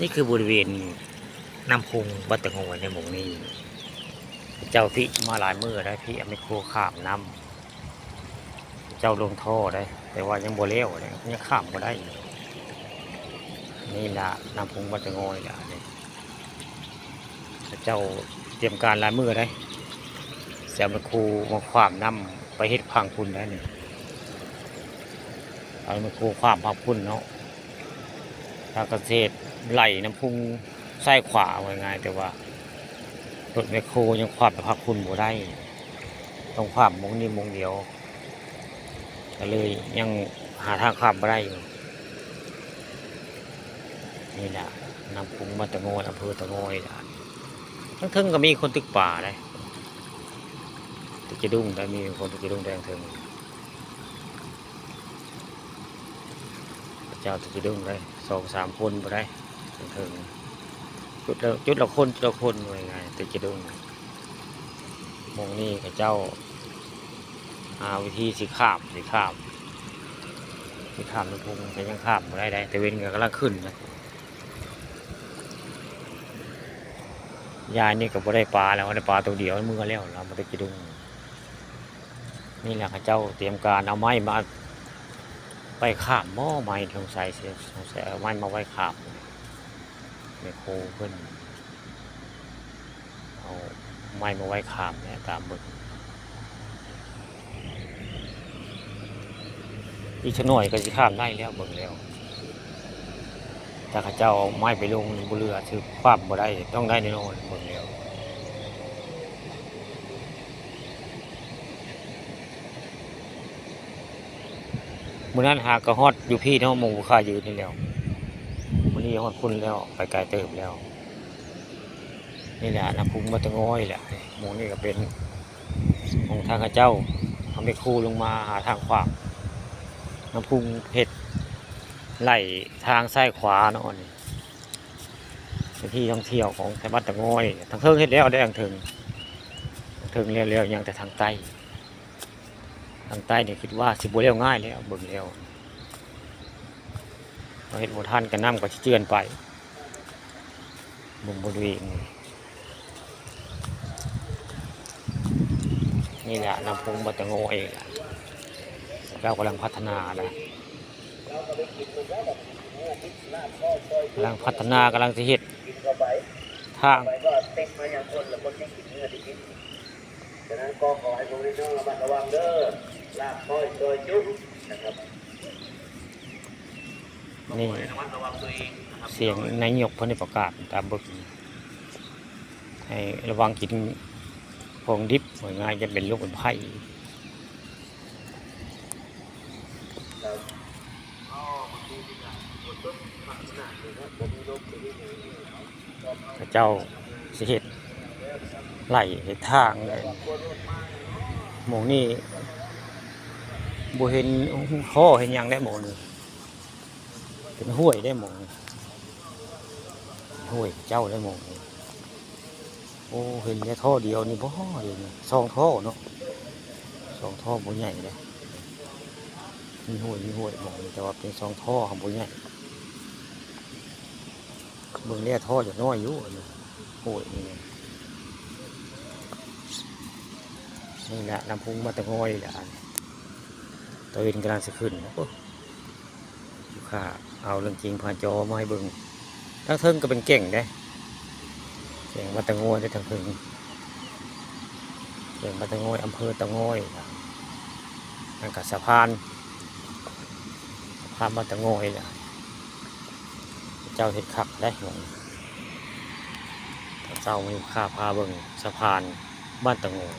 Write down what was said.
นี่คือบริเวณน้ำพุงวัดตะโงในหมู่นี้ เจ้าพี่มาหลายมือได้พี่อเมโคข้ามน้ำเจ้าลงท่อได้ แต่ว่ายังบ่เลี้ยวเลยยังข้ามบ่ได้ นี่ละน้ำพุงวัดตะโงยละนี่เจ้าเตรียมการหลายมือได้เสียมาคูมาความน้ำไปเฮ็ดพังคุณได้เนี่ยเอามาคูความพังคุณเนาะ ทางเกษตรไหลน้ำพุงไส้ขวาไว้ง่ายแต่ว่ารถแมคโครยังความไปพักคุณบ่ได้ ต้องความมงนี้มงเดียวก็เลยยังหาทางข้ามบ่ได้อยู่นี่แหละน้ำพุงมาตะโงยอำเภอตะโงยล่ะทั้งทึ่งก็มีคนตึกป่าเลยตึกจะดุ้งแต่มีคนตึกจะดุ้งแดงทึง เจ้าตึกจะดุ้งเลยสองสามคนบ่ได้ถึงจุดละจุดละคนจุดละคนว่าไงตึกจะดุ้งมองนี่กับเจ้าหาวิธีสิข้ามสิข้ามสิข้ามลำพุงแต่ยังข้ามบ่ได้ได้แต่เว้นก็กำลังขึ้นนะยายนี่ก็บ่ได้ปลาแล้วได้ปลาตัวเดียวมือแล้วเราบ่ได้จะดุ้งนี่แหละข้าเจ้าเตรียมการเอาไม้มา ไปขามหม้อไม้สงสัยเสียสงสัยเอาไม้มาไว้ขามไมโคเพิ่นเอาไม้มาไว้ขามเนี่ยตามบึกอีกชะหน่อยก็สิข้ามได้แล้วเบิ่งแล้วถ้าข้าเจ้าเอาไม้ไปลงบนเรือถือความบ่ได้ต้องได้แน่นอนเบิ่งแล้ว มื้อนั้นหากกระฮอดอยู่พี่เนาะหมูค่ายืนนี่แล้วมื้อนี้ฮอดคุณแล้วไปไกลเติบแล้ว นี่แหละน้ำพุงมาตะง้อยแหละหมูนี่ก็เป็นของทางข้าเจ้าทำให้ครูลงมาหาทางขวางน้ำพุงเพชรไหลทางซ้ายขวาเนาะนี่เป็นที่ท่องเที่ยวของไทยบ้านตะง้อยทางเทิงเฮ็ดแล้วได้ทางเทิงทางเทิงเร็วๆยังแต่ทางใต้างใต้เนี่ยคิดว่าสิบ่เร็วง่ายแล้วเบิ่งแล้วเราเห็นบ่ทันกันน้ำก็สิเจือนไปบิ่งบริเวณนี่นี่แหละน้ำพุงบัตะโงเองเรากำลังพัฒนานะกำลังพัฒนากำลังจะเห็ดทางก็เต็กมาอย่างคนละคนที่กินเนื้อที่กินฉะนั้นก็ขอให้พวกพี่น้องระมัดระวังเด้อ ลาบก้อยซอยจุ๊บนะครับนี่ระมัดระวังตัวเองนะครับเสียงนายกเพันได้ประกาศตามเบิกให้ระวังกินของดิบหน่วยงานจะเป็นโรคเป็นไข้พระเจ้าสิเห็ดไหลเห็ดทางเลยหมองนี่ บ่เห็นข้อเห็นยังได้หมองนี่เป็นห้วยได้หมองนี่ห้วยเจ้าได้หมองโอ้เห็นแค่ท่อเดียวนี่บ่เดียวนี่สองท่อเนาะสองท่อบ่ใหญ่เลยมีห้วยมีห้วยหมองแต่ว่าเป็นสองท่อของบ่ใหญ่เบิ่งเนี่ท่อจะน้อยอยู่อันนี้ห้วยนี่นี่แหละนำพุงมาตะงอยแหละ ตัวเองกำลังจะขึ้นโอ้ลูกค้าเอาเรื่องจริงผ่านจอมาให้เบิ่งทั้งเทิงก็เป็นเก่งได้เก่งมาตะงอยได้ทั้งเทิงเก่งมาตะงอยอำเภอตะงอยนั่นกับสะพานสะพานมาตะงอยเจ้าเห็ดขักได้หงเจ้ามีค่าพาเบิ่งสะพานบ้านตะงอย